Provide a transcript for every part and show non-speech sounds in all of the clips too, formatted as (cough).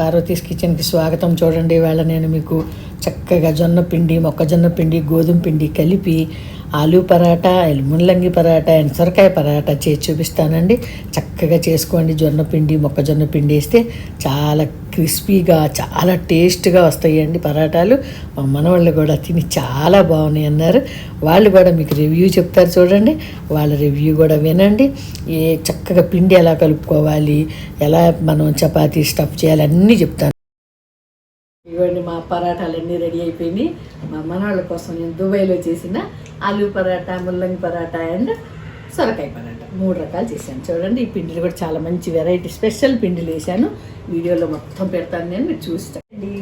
పార్వతీస్ కిచెన్కి స్వాగతం చూడండి. ఇవాళ నేను మీకు చక్కగా జొన్న పిండి మొక్కజొన్న పిండి గోధుమ పిండి కలిపి ఆలూ పరాటా ముల్లంగి పరాటా అండ్ సొరకాయ పరాటా చేసి చూపిస్తానండి. చక్కగా చేసుకోండి. జొన్న పిండి మొక్కజొన్న పిండి వేస్తే చాలా క్రిస్పీగా చాలా టేస్ట్గా వస్తాయండి పరాటాలు. మా మనవాళ్ళు కూడా తిని చాలా బాగున్నాయి అన్నారు. వాళ్ళు కూడా మీకు రివ్యూ చెప్తారు చూడండి. వాళ్ళ రివ్యూ కూడా వినండి. ఏ చక్కగా పిండి ఎలా కలుపుకోవాలి ఎలా మనం చపాతీ స్టఫ్ చేయాలి అన్నీ చెప్తాను. ఇవ్వండి మా పరాటాలు అన్నీ రెడీ అయిపోయినాయి మా మనవాళ్ళ కోసం నేను దుబాయ్లో చేసిన ఆలూ పరాటా ముల్లంగి పరాటా అండ్ సొరకాయ పరాటా. మూడు రకాలు చేశాను. చూడండి ఈ పిండిలు కూడా చాలా మంచి వెరైటీ స్పెషల్ పిండిలు వేసాను వీడియోలో మొత్తం పెడతాను నేను మీరు చూస్తాండి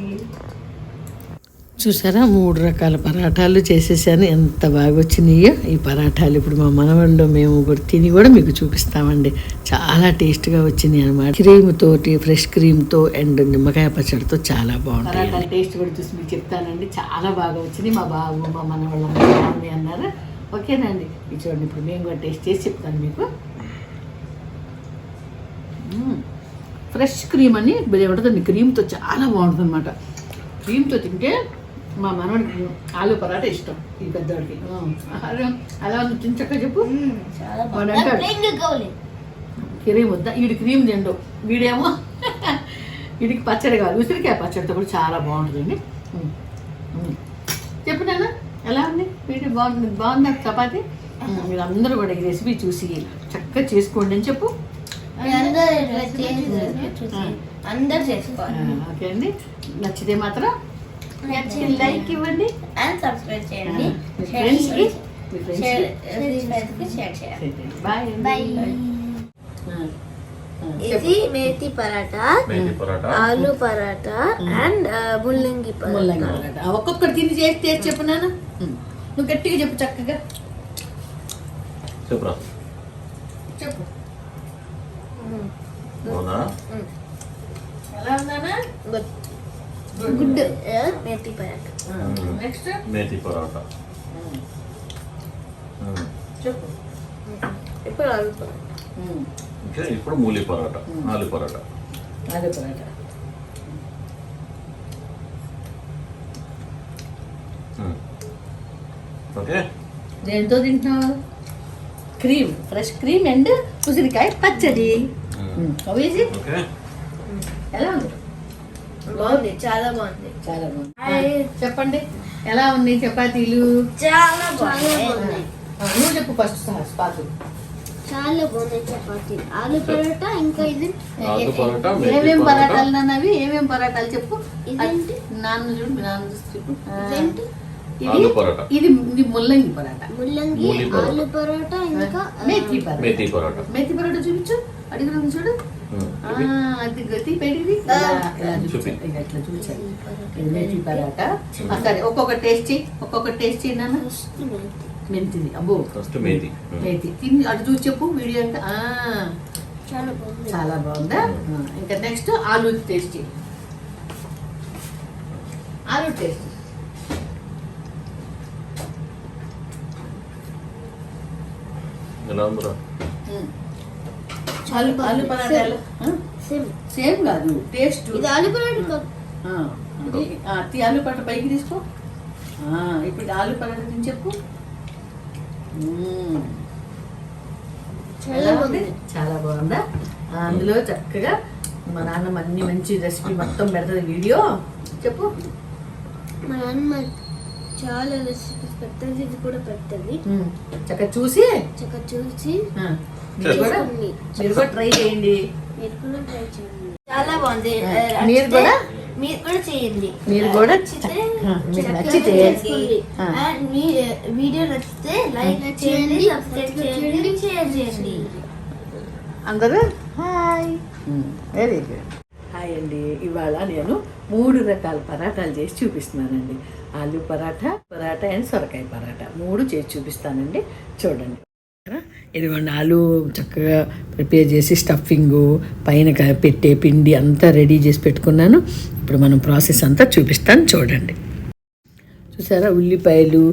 చూసారా? మూడు రకాల పరాటాలు చేసేసాను. ఎంత బాగా వచ్చినాయో ఈ పరాటాలు ఇప్పుడు మా మనవాళ్ళు మేము కూడా తిని కూడా మీకు చూపిస్తామండి. చాలా టేస్ట్గా వచ్చినాయి అనమాట క్రీమ్ తోటి ఫ్రెష్ క్రీమ్తో అండ్ నిమ్మకాయ పచ్చడితో చాలా బాగుంటుంది పరాటాల టేస్ట్ కూడా చూసి మీకు చెప్తానండి. చాలా బాగా వచ్చినాయి. మా బాబు మా మనవాళ్ళు అన్నారు. ఓకేనండి ఇది చూడండి ఇప్పుడు మేము కూడా టేస్ట్ చేసి చెప్తాను మీకు. ఫ్రెష్ క్రీమ్ అని భలే ఉంటుంది క్రీమ్తో చాలా బాగుంటుంది అనమాట క్రీమ్తో తింటే మా మనవాడికి ఆలు పరాటా ఇష్టం ఈ పెద్దవాడికి అలా తినచక్క చెప్పు. క్రీమ్ వద్దా? వీడి క్రీమ్ తిండు. వీడేమో (laughs) వీడికి పచ్చడి కావాలి. ఉసిరికాయ పచ్చడితో కూడా చాలా బాగుంటుందండి. చెప్పు నాన్న ఎలా ఉంది? వీడి బాగుంది. బాగుందా చపాతి? మ్మ్. మీరు అందరూ కూడా ఈ రెసిపీ చూసి చక్కగా చేసుకోండి అని చెప్పు. అందరూ చేసుకోవాలి. ఓకే అండి. నచ్చితే మాత్రం లైక్ ఇవ్వండి అండ్ సబ్స్క్రైబ్ చేయండి. షేర్ బాయ్ బాయ్ ఇది మేతి పరాటా ఆలు పరాటా అండ్ ముల్లంగి ముల్లంగి పరాటా ఒక్కొక్కటి తిని చేసి చేసి చెప్పు నాన్న. ఉమ్. నువ్వు గట్టిగా చెప్పు చక్కగా. చెప్పురా? చెప్పు. అవునా ఎలా ఉందానా గుడ్ మేతి పరాటా. నెక్స్ట్ మేతి పరాటా. చెప్పు. ఇప్పుడు ఆలు పరాటా? ఇప్పుడు మూలి పరాటా ఆలు పరాటా. అదే పరాటా. ఓకే. దేంతో తింటున్నావు? క్రీమ్ ఫ్రెష్ క్రీమ్ అండ్ ఉసిరికాయ పచ్చడి. ఎలా ఉంది? బాగుంది చాలా బాగుంది. చాలా బాగుంది. హాయ్. చెప్పండి. ఎలా ఉన్నాయి చపాతీలు? చాలా ఆ, నువ్వు చెప్పు ఫస్ట్ స్పాతు. చాలా బాగుంది చపాతీ ఆలు పరోటా ఇంకా ఇది? ఏమేం పరాటా. పరాటాలు నాన్నవి ఏమేం పరాటాలు చెప్పు. ఇదేంటి? నాన్న చూడు నాన్న చూసి చెప్పు. ఆలు పరోటా. ఇది ఇది ముల్లంగి పరాటా. ముల్లంగి మూలి పరోటా. ఆలు పరోటా. ఇంకా మేతి పరాటా. మేతి పరాటా. మేతి పరాటా చూపించు. అడిగిన చూడు. ఉమ్. ఆ, అది గతి పెడిది ఆ. ఇలా చూపి. ఇలా ఇట్లా చూపించాలి ఇది మేతి పరాటా. ఆ, సరే ఒక్కొక్క టేస్ట్ చెయ్యి ఒక్కొక్క టేస్ట్ చెయ్యి నాన్న. మెంతిది అబ్బో. ఫస్ట్ మేతి. ఉమ్. మేతి. తిని అటు చూసి చెప్పు వీడియో అంటే ఆ, చాలా బాగుంది. చాలా బాగుందా? ఆ, ఇంకా నెక్స్ట్ ఆలు టేస్ట్ చెయ్యి ఆలు టేస్ట్. ఎలా ఉందిరా. ఆలు ఆలు పరాటాలు సేమ్. సేమ్. కాదు. టేస్ట్. ఇది ఆలు పరోటా కాదు. ఆ, ఇది ఆ, తీ ఆలు పరాటా పైకి తీసుకో. ఆ, ఇప్పుడు ఆలు పరాటా తిని చెప్పు. మ్మ్. చాలా ఎలా ఉంది? బాగుంది. చాలా బాగుందా? ఆ, అందులో చక్కగా మా నాన్న అన్ని మంచి రెసిపీ మొత్తం పెడుతుంది వీడియో. చెప్పు. మా నాన్న చాలా రెసిపీస్ పెడుతుంది ఇది కూడా పెడుతుంది మ్మ్. చక్కగా చూసి? చక్కగా చూసి మీరు కూడా. మీరు కూడా ట్రై చేయండి. మీరు కూడా ట్రై చేయండి. చాలా బాగుంది. మీరు కూడా? మీరు కూడా చేయండి. మీరు కూడా? నచ్చితే వీడియో నచ్చితే లైక్ చేయండి సబ్స్క్రైబ్ చేయండి షేర్ చేయండి. అందరూ హాయ్. వెరీ గుడ్ హాయ్ అండి ఇవాళ నేను మూడు రకాల పరాటాలు చేసి చూపిస్తున్నానండి. ఆలు పరాటా పరాటా అండ్ సొరకాయ పరాటా మూడు చేసి చూపిస్తానండి. చూడండి. ఇదిగోండి ఆలు చక్కగా ప్రిపేర్ చేసి స్టఫింగు పైన పెట్టే పిండి అంతా రెడీ చేసి పెట్టుకున్నాను. ఇప్పుడు మనం ప్రాసెస్ అంతా చూపిస్తాను. చూడండి. చూసారా? ఉల్లిపాయలు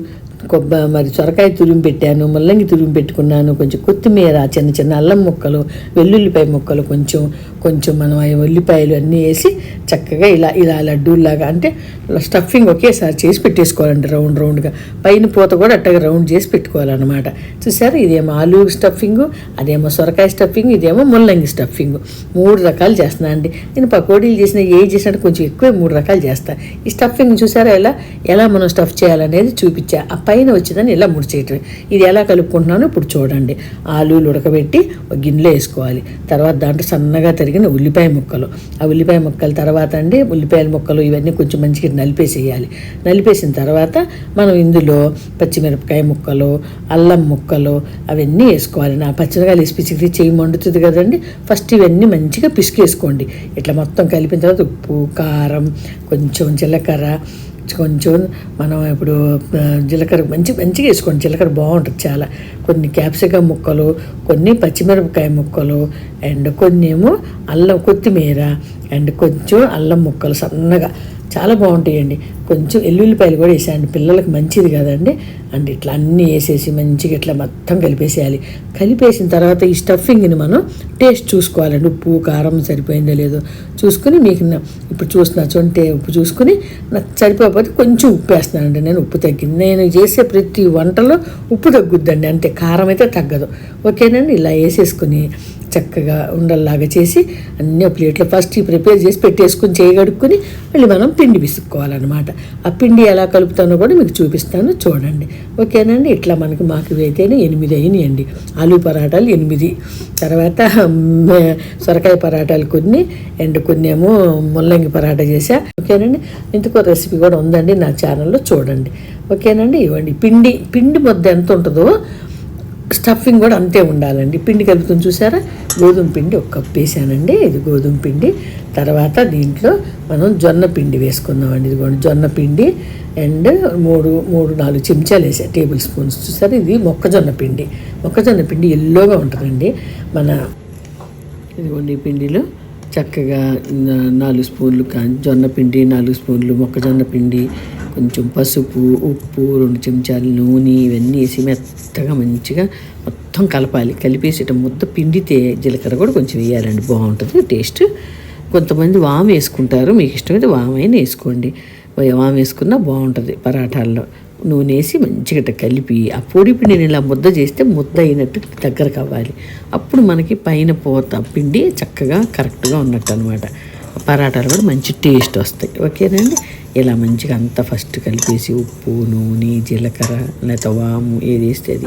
కొబ్బ మరి సొరకాయ తురిమి పెట్టాను ముల్లంగి తురిమి పెట్టుకున్నాను కొంచెం కొత్తిమీర చిన్న చిన్న అల్లం ముక్కలు వెల్లుల్లిపాయ ముక్కలు కొంచెం కొంచెం మనం ఆ ఉల్లిపాయలు అన్నీ వేసి చక్కగా ఇలా ఇలా లడ్డూలాగా అంటే స్టఫింగ్ ఒకేసారి చేసి పెట్టేసుకోవాలండి రౌండ్ రౌండ్గా. పైన పూత కూడా అట్టగా రౌండ్ చేసి పెట్టుకోవాలన్నమాట. చూసారా? ఇదేమో ఆలు స్టఫింగ్ అదేమో సొరకాయ స్టఫింగ్ ఇదేమో ముల్లంగి స్టఫింగ్. మూడు రకాలు చేస్తున్నా అండి. నేను పకోడీలు చేసిన ఏ చేసినట్టు కొంచెం ఎక్కువ మూడు రకాలు చేస్తాను ఈ స్టఫింగ్ చూసారా ఎలా? ఎలా మనం స్టఫ్ చేయాలనేది చూపించా. పైన వచ్చేదాన్ని ఇలా ముడిచేయటమే ఇది ఎలా కలుపుకుంటున్నానో ఇప్పుడు చూడండి. ఆలులు ఉడకబెట్టి ఒక గిన్నెలో వేసుకోవాలి. తర్వాత దాంట్లో సన్నగా తరిగిన ఉల్లిపాయ ముక్కలు. ఆ ఉల్లిపాయ ముక్కల తర్వాత అండి ఉల్లిపాయల ముక్కలు ఇవన్నీ కొంచెం మంచిగా నలిపేసేయాలి. నలిపేసిన తర్వాత మనం ఇందులో పచ్చిమిరపకాయ ముక్కలు అల్లం ముక్కలు అవన్నీ వేసుకోవాలి. నా పచ్చిమిరకాయలు వేసి పిసికి చేయి మండుతుంది కదండి. ఫస్ట్ ఇవన్నీ మంచిగా పిసికేసుకోండి. ఇట్లా మొత్తం కలిపిన తర్వాత ఉప్పు కారం కొంచెం జీలకర్ర కొంచెం మనం ఇప్పుడు జీలకర్ర మంచి మంచిగా వేసుకోండి. జీలకర్ర బాగుంటుంది చాలా. కొన్ని క్యాప్సికమ్ ముక్కలు కొన్ని పచ్చిమిరపకాయ ముక్కలు అండ్ కొన్ని ఏమో అల్లం కొత్తిమీర అండ్ కొంచెం అల్లం ముక్కలు సన్నగా. చాలా బాగుంటాయండి. కొంచెం ఎల్లుల్లిపాయలు కూడా వేసేయండి. పిల్లలకు మంచిది కదండి. అండ్ ఇట్లా అన్నీ వేసేసి మంచిగా ఇట్లా మొత్తం కలిపేసేయాలి. కలిపేసిన తర్వాత ఈ స్టఫింగ్ని మనం టేస్ట్ చూసుకోవాలండి. ఉప్పు కారం సరిపోయిందో లేదో చూసుకుని మీకు ఇప్పుడు చూస్తున్నా చూంటే ఉప్పు చూసుకుని నాకు సరిపోకపోతే కొంచెం ఉప్పు వేస్తున్నానండి. నేను ఉప్పు తగ్గింది. నేను చేసే ప్రతి వంటలో ఉప్పు తగ్గుద్దండి. అంతే. కారం అయితే తగ్గదు. ఓకేనండి? ఇలా వేసేసుకుని చక్కగా ఉండల్లాగా చేసి అన్ని ప్లేట్లో ఫస్ట్ ఈ ప్రిపేర్ చేసి పెట్టేసుకుని చేయగడుక్కుని మళ్ళీ మనం పిండి విసుక్కోవాలన్నమాట. ఆ పిండి ఎలా కలుపుతానో కూడా మీకు చూపిస్తాను చూడండి. ఓకేనండి? ఇట్లా మనకి మాకు అయితేనే ఎనిమిది అయినాయండి. ఆలు పరాటాలు ఎనిమిది. తర్వాత సొరకాయ పరాటాలు కొన్ని అండ్ కొన్ని ఏమో ముల్లంగి పరాటా చేసా ఓకేనండి? ఇంతకో రెసిపీ కూడా ఉందండి నా ఛానల్లో చూడండి. ఓకేనండి? ఇవ్వండి. పిండి పిండి ముద్ద ఎంత ఉంటుందో స్టఫింగ్ కూడా అంతే ఉండాలండి. పిండి కలుపుతుంది చూసారా? గోధుమ పిండి ఒక కప్ వేసానండి. ఇది గోధుమ పిండి. తర్వాత దీంట్లో మనం జొన్న పిండి వేసుకుందామండి. ఇదిగోండి జొన్న పిండి అండ్ మూడు మూడు నాలుగు చెంచాలు వేసా. టేబుల్ స్పూన్స్ చూసారా? ఇది మొక్కజొన్న పిండి. మొక్కజొన్న పిండి ఎల్లోగా ఉంటుందండి. మన ఇదిగోండి పిండిలో చక్కగా నాలుగు స్పూన్లు జొన్న పిండి నాలుగు స్పూన్లు మొక్కజొన్న పిండి కొంచెం పసుపు ఉప్పు రెండు చెంచాలు నూనె ఇవన్నీ వేసి మెత్తగా మంచిగా మొత్తం కలపాలి. కలిపేసి ముద్ద పిండితే జీలకర్ర కూడా కొంచెం వేయాలండి. బాగుంటుంది టేస్ట్. కొంతమంది వామ్ వేసుకుంటారు. మీకు ఇష్టమైతే వాము అయినా వేసుకోండి వాము వేసుకున్నా బాగుంటుంది పరాఠాల్లో. నూనె వేసి మంచిగా కలిపి ఆ పొడి పిండిని ఇలా ముద్ద చేస్తే ముద్ద అయినట్టు దగ్గరకు అవ్వాలి. అప్పుడు మనకి పైన పోత పిండి చక్కగా కరెక్ట్గా ఉన్నట్టు అనమాట పరాటాలు కూడా మంచి టేస్ట్ వస్తాయి. ఓకేనండి ఇలా మంచిగా అంతా ఫస్ట్ కలిపేసి ఉప్పు నూనె జీలకర్ర లేకపోతే వాము ఏది వేస్తే అది.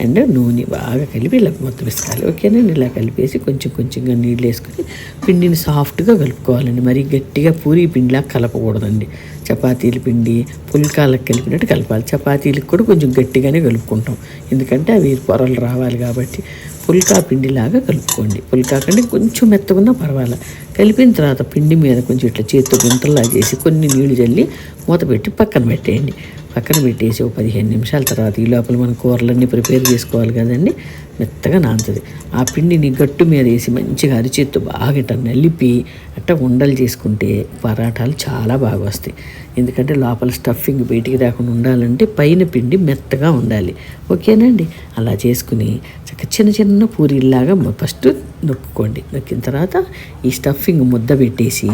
అండ్ నూనె బాగా కలిపి ఇలా మొత్తం వేసుకోవాలి. ఓకేనండి ఇలా కలిపేసి కొంచెం కొంచెంగా నీళ్ళు వేసుకొని పిండిని సాఫ్ట్గా కలుపుకోవాలండి. మరి గట్టిగా పూరి పిండిలా కలపకూడదండి. చపాతీల పిండి పుల్కాలకు కలిపినట్టు కలపాలి. చపాతీలకు కూడా కొంచెం గట్టిగానే కలుపుకుంటాం. ఎందుకంటే అవి పొరలు రావాలి కాబట్టి పుల్కా పిండిలాగా కలుపుకోండి. పుల్కా కంటే కొంచెం మెత్తగున్నా పర్వాలేదు కలిపిన తర్వాత పిండి మీద కొంచెం ఇట్లా చేతితో గుంటల్లా చేసి కొన్ని నీళ్ళు చల్లి మూత పెట్టి పక్కన పెట్టేయండి. పక్కన పెట్టేసి ఒక పదిహేను నిమిషాల తర్వాత ఈ లోపల మన కూరలన్నీ ప్రిపేర్ చేసుకోవాలి కదండి మెత్తగా నానుతుంది. ఆ పిండిని గట్టు మీద వేసి మంచిగా అరిచేత్తో బాగా ఇట్లా నలిపి అట్ట ఉండలు చేసుకుంటే పరాటాలు చాలా బాగా వస్తాయి. ఎందుకంటే లోపల స్టఫింగ్ బయటికి రాకుండా ఉండాలంటే పైన పిండి మెత్తగా ఉండాలి. ఓకేనండి? అలా చేసుకుని చక్క చిన్న చిన్న పూరీల్లాగా ఫస్ట్ నొక్కుకోండి. నొక్కిన తర్వాత ఈ స్టఫింగ్ ముద్ద పెట్టేసి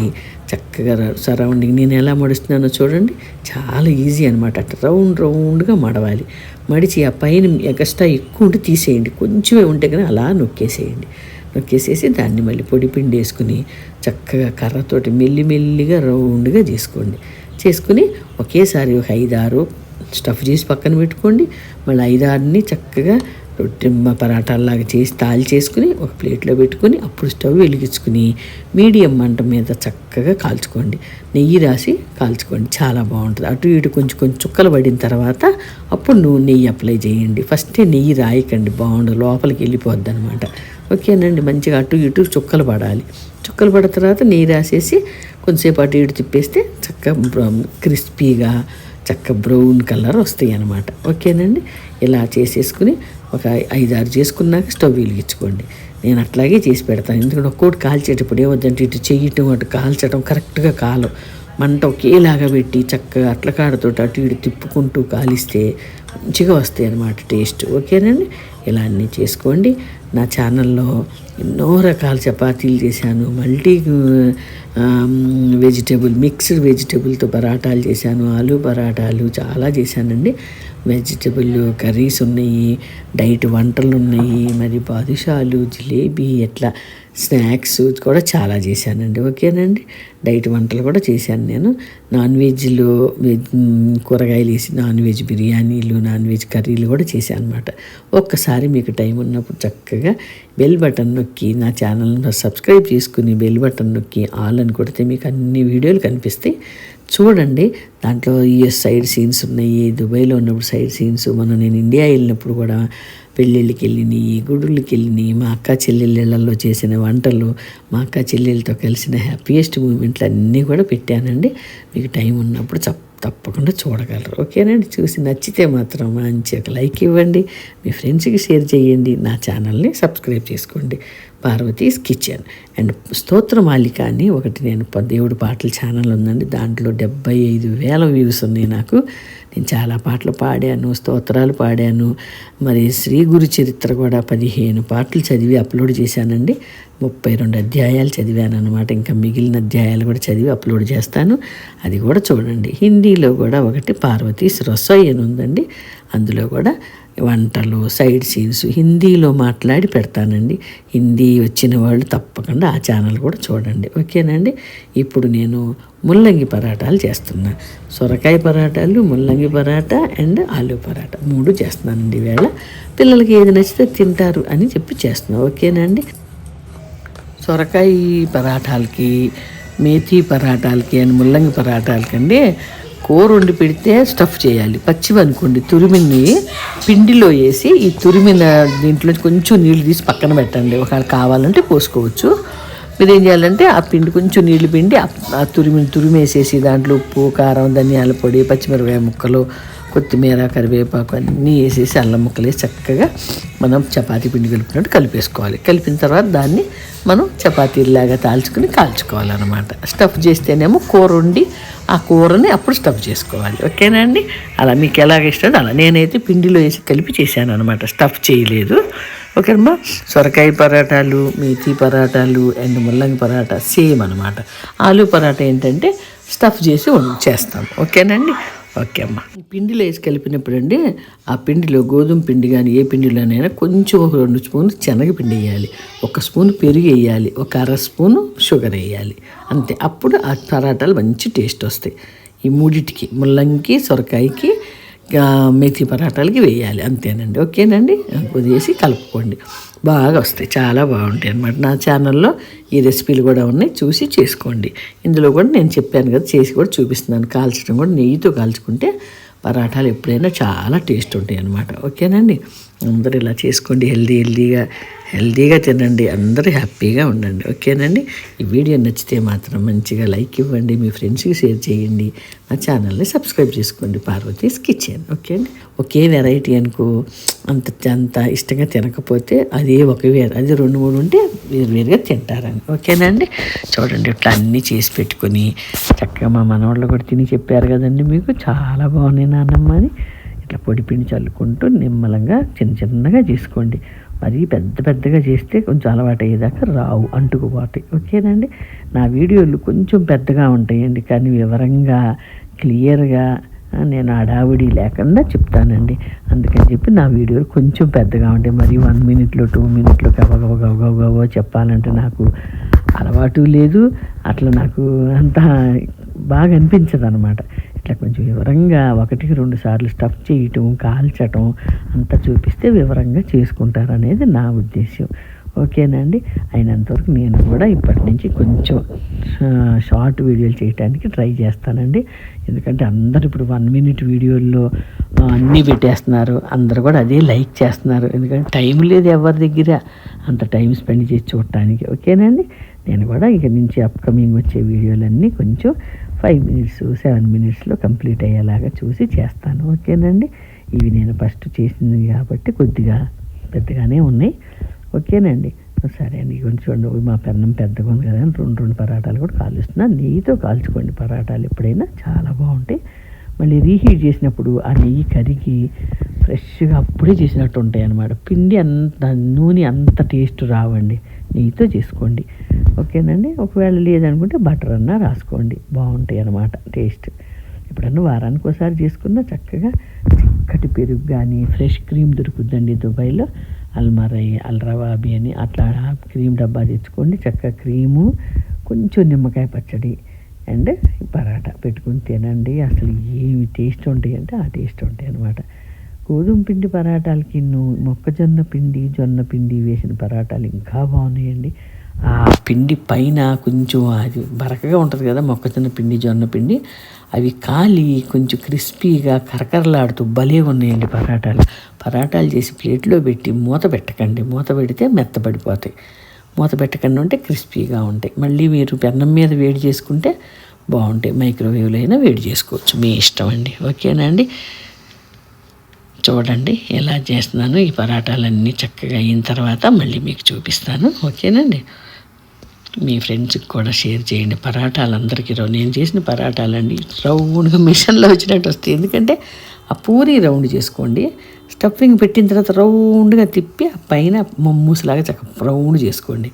చక్కగా సరౌండింగ్ నేను ఎలా మడుస్తున్నానో చూడండి. చాలా ఈజీ అనమాట అట్లా రౌండ్ రౌండ్గా మడవాలి. మడిచి ఆ పైన ఎగస్ట్రా ఎక్కువ ఉంటే తీసేయండి. కొంచెమే ఉంటే కానీ అలా నొక్కేసేయండి. నొక్కేసేసి దాన్ని మళ్ళీ పొడి పిండి వేసుకుని చక్కగా కర్రతోటి మెల్లి మెల్లిగా రౌండ్గా చేసుకోండి. చేసుకుని ఒకేసారి ఒక ఐదారు స్టఫ్ చేసి పక్కన పెట్టుకోండి. మళ్ళీ ఐదారుని చక్కగా పరాటాల్లాగా చేసి తాలి చేసుకుని ఒక ప్లేట్లో పెట్టుకుని అప్పుడు స్టవ్ వెలిగించుకుని మీడియం మంట మీద చక్కగా కాల్చుకోండి. నెయ్యి రాసి కాల్చుకోండి. చాలా బాగుంటుంది. అటు ఇటు కొంచెం కొంచెం చుక్కలు పడిన తర్వాత అప్పుడు నువ్వు నెయ్యి అప్లై చేయండి. ఫస్టే నెయ్యి రాయకండి. బాగుండదు. లోపలికి వెళ్ళిపోద్ది అనమాట ఓకేనండి. మంచిగా అటు ఇటు చుక్కలు పడాలి. చుక్కలు పడిన తర్వాత నెయ్యి రాసేసి కొంచెంసేపు అటు ఇటు తిప్పేస్తే చక్కగా బ్రౌన్ క్రిస్పీగా చక్క బ్రౌన్ కలర్ వస్తాయి అన్నమాట ఓకేనండి. ఇలా చేసేసుకుని ఒక ఐదు ఆరు చేసుకున్నాక స్టవ్ వెలిగించుకోండి. నేను అట్లాగే చేసి పెడతాను. ఎందుకంటే ఒక్కోటి కాల్చేటప్పుడు ఏమొద్దంటే ఇటు చేయటం అటు కాల్చడం కరెక్ట్గా కాలం. మంట ఒకేలాగా పెట్టి చక్కగా అట్లకాడతో అటు ఇటు తిప్పుకుంటూ కాలిస్తే మంచిగా వస్తాయి అన్నమాట టేస్ట్. ఓకేనండి? ఇలా అన్నీ చేసుకోండి. నా ఛానల్లో ఎన్నో రకాల చపాతీలు చేశాను. మల్టీ వెజిటేబుల్ మిక్స్డ్ వెజిటేబుల్తో పరాటాలు చేశాను ఆలు పరాటాలు చాలా చేశానండి. వెజిటేబుల్ కర్రీస్ ఉన్నాయి డైట్ వంటలు ఉన్నాయి మరి బాదుషాలు జిలేబీ ఎట్లా స్నాక్స్ కూడా చాలా చేశానండి. ఓకేనండి? డైట్ వంటలు కూడా చేశాను నేను. నాన్ వెజ్లో వెజ్ కూరగాయలు వేసి నాన్ వెజ్ బిర్యానీలు నాన్ వెజ్ కర్రీలు కూడా చేశాను అనమాట ఒక్కసారి మీకు టైం ఉన్నప్పుడు చక్కగా బెల్ బటన్ నొక్కి నా ఛానల్ని సబ్స్క్రైబ్ చేసుకుని బెల్ బటన్ నొక్కి ఆల్ అని కొడితే మీకు అన్ని వీడియోలు కనిపిస్తాయి. చూడండి. దాంట్లో యుఎస్ సైడ్ సీన్స్ ఉన్నాయి. దుబాయ్లో ఉన్నప్పుడు సైడ్ సీన్స్. మనం నేను ఇండియా వెళ్ళినప్పుడు కూడా పెళ్ళిళ్ళకి వెళ్ళినాయి గుడులకి వెళ్ళినాయి మా అక్క చెల్లెళ్ళలో చేసిన వంటలు మా అక్క చెల్లెళ్ళతో కలిసిన హ్యాపీయెస్ట్ మూమెంట్లు అన్నీ కూడా పెట్టానండి. మీకు టైం ఉన్నప్పుడు చప్ప తప్పకుండా చూడగలరు. ఓకేనండి? చూసి నచ్చితే మాత్రం మంచి ఒక లైక్ ఇవ్వండి. మీ ఫ్రెండ్స్కి షేర్ చేయండి. నా ఛానల్ని సబ్స్క్రైబ్ చేసుకోండి. పార్వతీస్ కిచెన్. అండ్ స్తోత్రమాలిక అని ఒకటి నేను ప- పాటల ఛానల్ ఉందండి. దాంట్లో డెబ్బై ఐదు వేల వ్యూస్ ఉన్నాయి నాకు. నేను చాలా పాటలు పాడాను స్తోత్రాలు పాడాను. మరి శ్రీ గురు చరిత్ర కూడా పదిహేను పాటలు చదివి అప్లోడ్ చేశానండి. ముప్పై రెండు అధ్యాయాలు చదివాను అనమాట ఇంకా మిగిలిన అధ్యాయాలు కూడా చదివి అప్లోడ్ చేస్తాను. అది కూడా చూడండి. హిందీలో కూడా ఒకటి పార్వతీస్ రసోయ్ అని ఉందండి అందులో కూడా వంటలు సైడ్ సీన్స్ హిందీలో మాట్లాడి పెడతానండి. హిందీ వచ్చిన వాళ్ళు తప్పకుండా ఆ ఛానల్ కూడా చూడండి. ఓకేనండి? ఇప్పుడు నేను ముల్లంగి పరాటాలు చేస్తున్నా. సొరకాయ పరాటాలు ముల్లంగి పరాటా అండ్ ఆలు పరాటా మూడు చేస్తున్నానండి ఈవేళ. పిల్లలకి ఏది నచ్చితే తింటారు అని చెప్పి చేస్తున్నాను ఓకేనండి? సొరకాయ పరాటాలకి మేథీ పరాటాలకి అండ్ ముల్లంగి పరాటాలకండి కూర వండి పెడితే స్టఫ్ చేయాలి. పచ్చివి అనుకోండి తురిమిని పిండిలో వేసి ఈ తురిమిన దీంట్లో కొంచెం నీళ్ళు తీసి పక్కన పెట్టండి. ఒకవేళ కావాలంటే పోసుకోవచ్చు. మీరు ఏం చేయాలంటే ఆ పిండి కొంచెం నీళ్ళు పిండి ఆ- తురిమిని తురిమేసేసి దాంట్లో ఉప్పు కారం ధనియాల పొడి పచ్చిమిరపకాయ ముక్కలు కొత్తిమీర కరివేపాకు అన్నీ వేసేసి అల్లం ముక్కలు వేసి చక్కగా మనం చపాతీ పిండి కలిపినట్టు కలిపేసుకోవాలి. కలిపిన తర్వాత దాన్ని మనం చపాతీలాగా తాల్చుకుని కాల్చుకోవాలన్నమాట. స్టఫ్ చేస్తేనేమో కూర వండి ఆ కూరని అప్పుడు స్టఫ్ చేసుకోవాలి. ఓకేనా అండి అలా మీకు ఎలాగ ఇష్టం అలా. నేనైతే పిండిలో వేసి కలిపి చేశాను అనమాట స్టఫ్ చేయలేదు. ఓకేనమ్మా? సొరకాయ పరాటాలు మేతి పరాటాలు అండ్ ముల్లంగి పరాటా సేమ్ అనమాట ఆలు పరాటా ఏంటంటే స్టఫ్ చేసి చేస్తాం. ఓకేనండి? ఓకే అమ్మా. పిండిలో వేసి కలిపినప్పుడు అండి ఆ పిండిలో గోధుమ పిండి కానీ ఏ పిండిలోనైనా కొంచెం ఒక రెండు స్పూన్లు శనగపిండి వేయాలి. ఒక స్పూన్ పెరుగు వేయాలి. ఒక అర స్పూను షుగర్ వేయాలి. అంతే. అప్పుడు ఆ పరాటాలు మంచి టేస్ట్ వస్తాయి. ఈ మూడిటికి ముల్లంకి సొరకాయకి మెతి పరాటాలకి వేయాలి. అంతేనండి. ఓకేనండి? వేసి కలుపుకోండి. బాగా వస్తాయి. చాలా బాగుంటాయి అన్నమాట. నా ఛానల్లో ఈ రెసిపీలు కూడా ఉన్నాయి. చూసి చేసుకోండి. ఇందులో కూడా నేను చెప్పాను కదా చేసి కూడా చూపిస్తున్నాను. కాల్చడం కూడా నెయ్యితో కాల్చుకుంటే పరాటాలు ఎప్పుడైనా చాలా టేస్ట్ ఉంటాయి అనమాట ఓకేనండి? అందరూ ఇలా చేసుకోండి. హెల్దీ హెల్దీగా హెల్దీగా తినండి అందరూ హ్యాపీగా ఉండండి. ఓకేనండి? ఈ వీడియో నచ్చితే మాత్రం మంచిగా లైక్ ఇవ్వండి మీ ఫ్రెండ్స్కి షేర్ చేయండి. నా ఛానల్ని సబ్స్క్రైబ్ చేసుకోండి పార్వతీస్ కిచెన్. ఓకే అండి ఒకే వెరైటీ అనుకో అంత అంత ఇష్టంగా తినకపోతే అదే ఒక వేరు అది రెండు మూడు ఉంటే వేరువేరుగా తింటారని. ఓకేనండి? చూడండి ఇట్లా అన్నీ చేసి పెట్టుకొని చక్కగా మా మనవాళ్ళు కూడా తిని చెప్పారు కదండి మీకు. చాలా బాగున్నాయి నాన్నమ్మ అని. ఇట్లా పొడి పిండి చల్లుకుంటూ నిమ్మలంగా చిన్న చిన్నగా చేసుకోండి. మరీ పెద్ద పెద్దగా చేస్తే కొంచెం అలవాటు అయ్యేదాకా రావు అంటుకుపోతాయి. ఓకేనండి? నా వీడియోలు కొంచెం పెద్దగా ఉంటాయండి కానీ వివరంగా క్లియర్గా నేను హడావిడి లేకుండా చెప్తానండి. అందుకని చెప్పి నా వీడియోలు కొంచెం పెద్దగా ఉంటాయి. మరి వన్ మినిట్లో టూ మినిట్లో గబగబ గబగబ గబగబ చెప్పాలంటే నాకు అలవాటు లేదు. అట్లా నాకు అంత బాగా అనిపించదు అనమాట ఇట్లా కొంచెం వివరంగా ఒకటికి రెండు సార్లు స్టఫ్ చేయటం కాల్చటం అంతా చూపిస్తే వివరంగా చేసుకుంటారు అనేది నా ఉద్దేశం ఓకేనండి అయినంతవరకు నేను కూడా ఇప్పటి నుంచి కొంచెం షార్ట్ వీడియోలు చేయడానికి ట్రై చేస్తానండి. ఎందుకంటే అందరు ఇప్పుడు వన్ మినిట్ వీడియోల్లో అన్నీ పెట్టేస్తున్నారు. అందరు కూడా అదే లైక్ చేస్తున్నారు. ఎందుకంటే టైం లేదు ఎవరి దగ్గర. అంత టైం స్పెండ్ చేసి చూడటానికి. ఓకేనండి నేను కూడా ఇక నుంచి అప్కమింగ్ వచ్చే వీడియోలన్నీ కొంచెం ఫైవ్ మినిట్స్ సెవెన్ మినిట్స్లో కంప్లీట్ అయ్యేలాగా చూసి చేస్తాను. ఓకేనండి? ఇవి నేను ఫస్ట్ చేసింది కాబట్టి కొద్దిగా పెద్దగానే ఉన్నాయి. ఓకేనండి? సరే అండి కొంచెం చూడండి మా పెన్నం పెద్దగా ఉంది కదా అని రెండు రెండు పరాటాలు కూడా కాలుస్తున్నా. నెయ్యితో కాల్చుకోండి పరాటాలు ఎప్పుడైనా చాలా బాగుంటాయి. మళ్ళీ రీహీట్ చేసినప్పుడు ఆ నెయ్యి కరిగి ఫ్రెష్గా అప్పుడే చేసినట్టు ఉంటాయి అన్నమాట పిండి అంత నూనె అంత టేస్ట్ రావండి. నెయ్యితో చేసుకోండి. ఓకేనండి? ఒకవేళ లేదనుకుంటే బటర్ అన్నా రాసుకోండి. బాగుంటాయి అన్నమాట టేస్ట్. ఎప్పుడన్నా వారానికి ఒకసారి చేసుకున్నా చక్కగా చిక్కటి పెరుగు కానీ ఫ్రెష్ క్రీమ్ దొరుకుద్దండి దుబాయ్లో. అల్మరై అల్రవాబి అని అట్లా క్రీమ్ డబ్బా తెచ్చుకోండి. చక్కగా క్రీము కొంచెం నిమ్మకాయ పచ్చడి అండ్ పరాటా పెట్టుకుని తినండి. అసలు ఏమి టేస్ట్ ఉంటాయి అంటే ఆ టేస్ట్ ఉంటాయి అన్నమాట. గోధుమ పిండి పరాటాలకి మొక్కజొన్న పిండి జొన్న పిండి వేసిన పరాటాలు ఇంకా బాగున్నాయండి. ఆ పిండి పైన కొంచెం అది బరకగా ఉంటుంది కదా మొక్కజొన్న పిండి జొన్న పిండి అవి కాలి కొంచెం క్రిస్పీగా కరకరలాడుతూ భలే ఉన్నాయండి పరాటాలు. పరాటాలు చేసి ప్లేట్లో పెట్టి మూత పెట్టకండి. మూత పెడితే మెత్తబడిపోతాయి మూత పెట్టకుండా ఉంటే క్రిస్పీగా ఉంటాయి. మళ్ళీ మీరు పెన్నం మీద వేడి చేసుకుంటే బాగుంటాయి. మైక్రోవేవ్లో అయినా వేడి చేసుకోవచ్చు. మీ ఇష్టం అండి. ఓకేనా అండి? చూడండి ఎలా చేస్తున్నాను. ఈ పరాటాలన్నీ చక్కగా అయిన తర్వాత మళ్ళీ మీకు చూపిస్తాను. ఓకేనండి మీ ఫ్రెండ్స్కి కూడా షేర్ చేయండి. పరాటాలు అందరికీ రౌండ్ నేను చేసిన పరాటాలండి రౌండ్గా మిషన్లో వచ్చినట్టు వస్తాయి. ఎందుకంటే ఆ పూరి రౌండ్ చేసుకోండి. స్టఫింగ్ పెట్టిన తర్వాత రౌండ్గా తిప్పి ఆ పైన మమ్మూసులాగా చక్క రౌండ్ చేసుకోండి.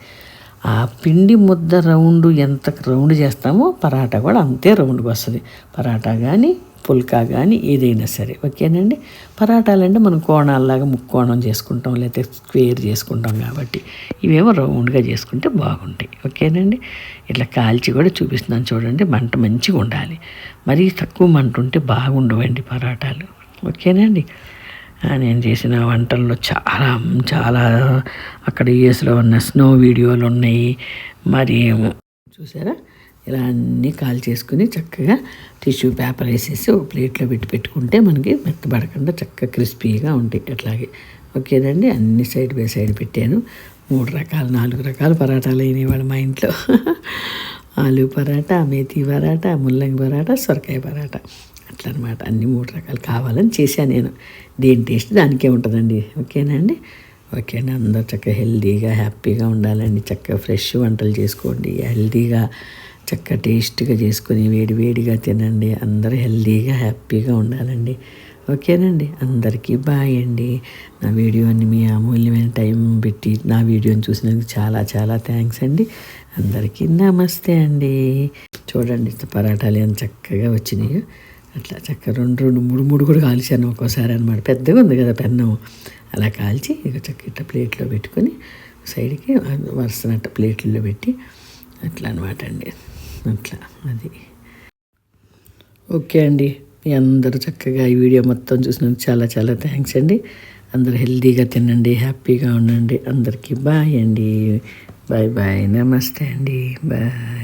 ఆ పిండి ముద్ద రౌండ్ ఎంత రౌండ్ చేస్తామో పరాటా కూడా అంతే రౌండ్గా వస్తుంది. పరాటా కానీ పుల్కా కానీ ఏదైనా సరే ఓకేనండి? పరాటాలంటే మనం కోణాల్లాగా ముక్కోణం చేసుకుంటాం లేకపోతే స్క్వేర్ చేసుకుంటాం కాబట్టి ఇవేమో రౌండ్గా చేసుకుంటే బాగుంటాయి ఓకేనండి? ఇట్లా కాల్చి కూడా చూపిస్తున్నాను చూడండి మంట మంచిగా ఉండాలి. మరీ తక్కువ మంట ఉంటే బాగుండవండి పరాటాలు ఓకేనండి? నేను చేసిన వంటల్లో చాలా చాలా అక్కడ యూఎస్లో ఉన్న స్నో వీడియోలు ఉన్నాయి మరి చూసారా? ఇలా అన్నీ కాల్ చేసుకుని చక్కగా టిష్యూ పేపర్ వేసేసి ఒక ప్లేట్లో పెట్టి పెట్టుకుంటే మనకి మెత్తబడకుండా చక్కగా క్రిస్పీగా ఉంటాయి అట్లాగే. ఓకేనండి అన్ని సైడ్ బై సైడ్ పెట్టాను. మూడు రకాలు నాలుగు రకాల పరాటాలు అయినాయి వాళ్ళు మా ఇంట్లో. ఆలు పరాటా మేతి పరాటా ముల్లంగి పరాటా సొరకాయ పరాటా అట్లా అనమాట అన్ని మూడు రకాలు కావాలని చేశాను నేను. దేని టేస్ట్ దానికే ఉంటుందండి. ఓకేనా అందరూ చక్కగా హెల్దీగా హ్యాపీగా ఉండాలండి. చక్కగా ఫ్రెష్ వంటలు చేసుకోండి. హెల్దీగా చక్కగా టేస్ట్గా చేసుకొని వేడివేడిగా తినండి. అందరూ హెల్తీగా హ్యాపీగా ఉండాలండి. ఓకేనండి? అందరికీ బాయ్ అండి. నా వీడియోని మీ అమూల్యమైన టైం పెట్టి నా వీడియోని చూసినందుకు చాలా చాలా థ్యాంక్స్ అండి. అందరికీ నమస్తే అండి. చూడండి పరాటాలు ఎంత చక్కగా వచ్చినాయో. అట్లా చక్కగా రెండు రెండు మూడు మూడు కూడా కాల్చాను ఒక్కోసారి అనమాట పెద్దగా ఉంది కదా పెన్నం. అలా కాల్చి ఇక చక్క ఇట్లా ప్లేట్లో పెట్టుకొని సైడ్కి వరుసనట్ట ప్లేట్లలో పెట్టి అట్లా అనమాట అండి. అట్లా అది. ఓకే అండి. మీ అందరూ చక్కగా ఈ వీడియో మొత్తం చూసినందుకు చాలా చాలా థ్యాంక్స్ అండి. అందరూ హెల్దీగా తినండి హ్యాపీగా ఉండండి. అందరికీ బాయ్ అండి. Bye bye. నమస్తే అండి. బాయ్.